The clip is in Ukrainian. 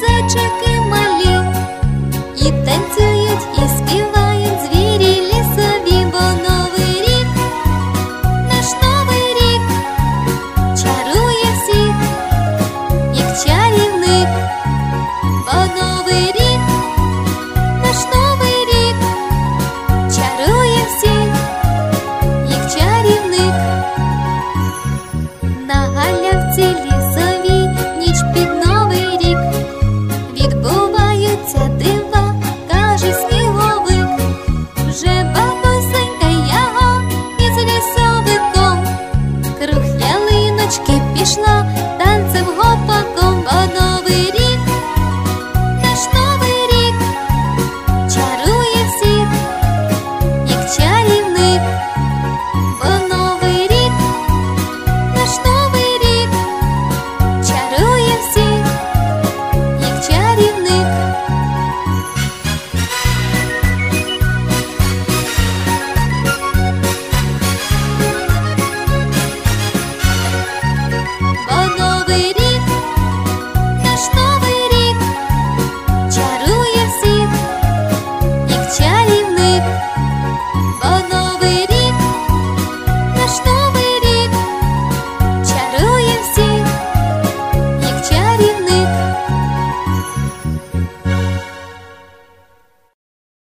зайчики малі, і танцюють, і співають.